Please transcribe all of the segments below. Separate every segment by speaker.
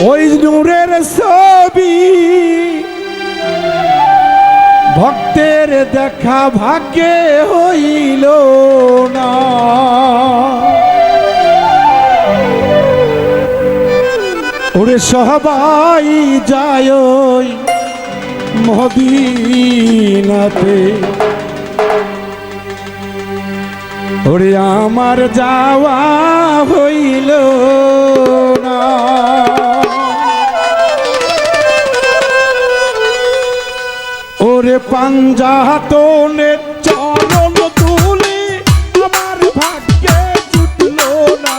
Speaker 1: ওই নূরের ছবি। ভক্তের দেখা ভাগ্যে হইল না। ওরে সবাই যায় মদিনাতে। ওরে আমার যাওয়া হইল না। পাঞ্জাতনের চরণ তুলি আমার ভাগ্যে জুটল না।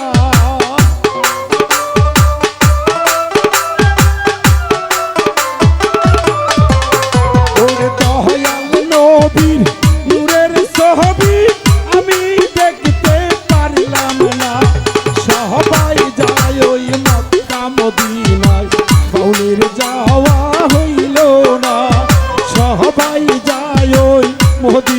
Speaker 1: ছবি ওই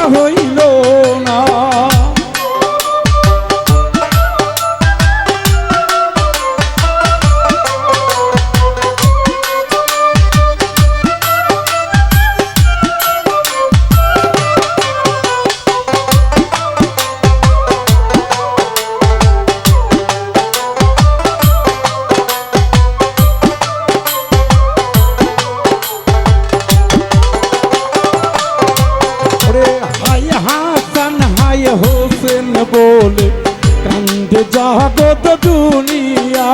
Speaker 1: বলে কান্দে জগত দুনিয়া।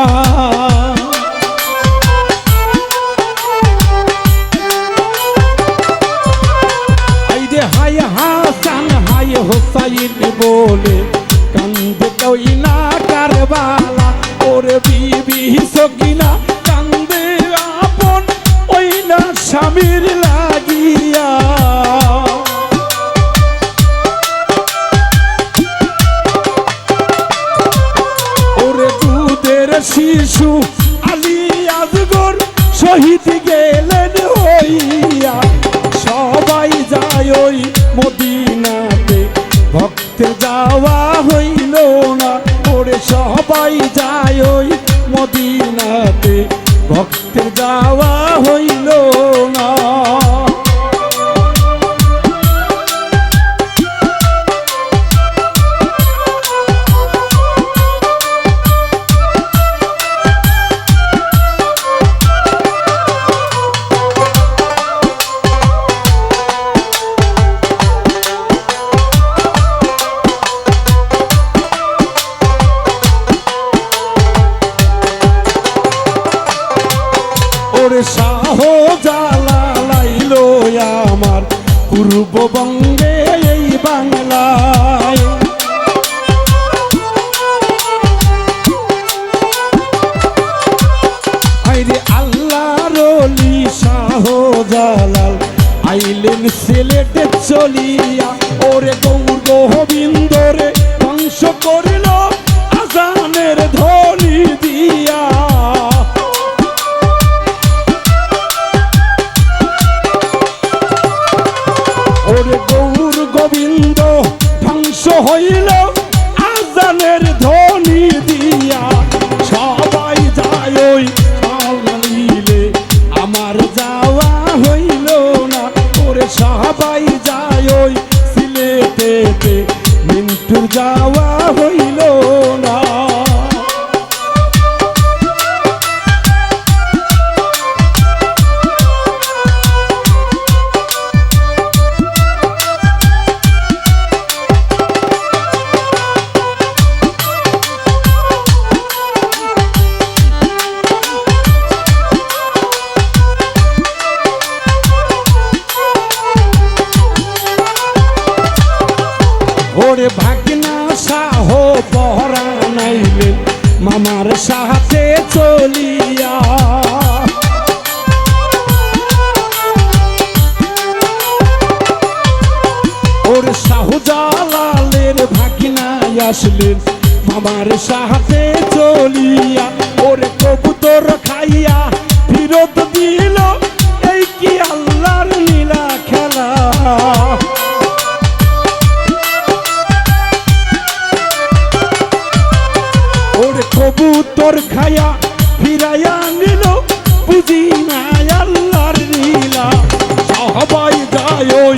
Speaker 1: বলে কান্দে কইনা কারবালা। ওরে বিবি সকিনা শিশু আলী আজগর শহীদ গেলেন হইয়া। সবাই যায় ওই মদিনাতে। ভক্তের যাওয়া হইল না, ওরে সবাই যায় ওই মদিনাতে। ভক্তের যাওয়া হইল না ওরে শাহ জালালাইল আমার পূর্ববঙ্গে এই বাংলায়। আইরে আল্লাহ রলি শাহ জালাল, আইলেন সিলেটে চলিয়া, ওরে গৌর গোবিন্দরে ধ্বংস করিল আসলেন। আমার সাহাতে চলিয়া ওরে কবুতর খাইয়া ফিরত দিল। এই কি আল্লাহর লীলা খেলা। ওরে কবুতর খাইয়া ফিরাইয়া নিল। বুঝি না আল্লাহর লীলা। সবাই যায় ওই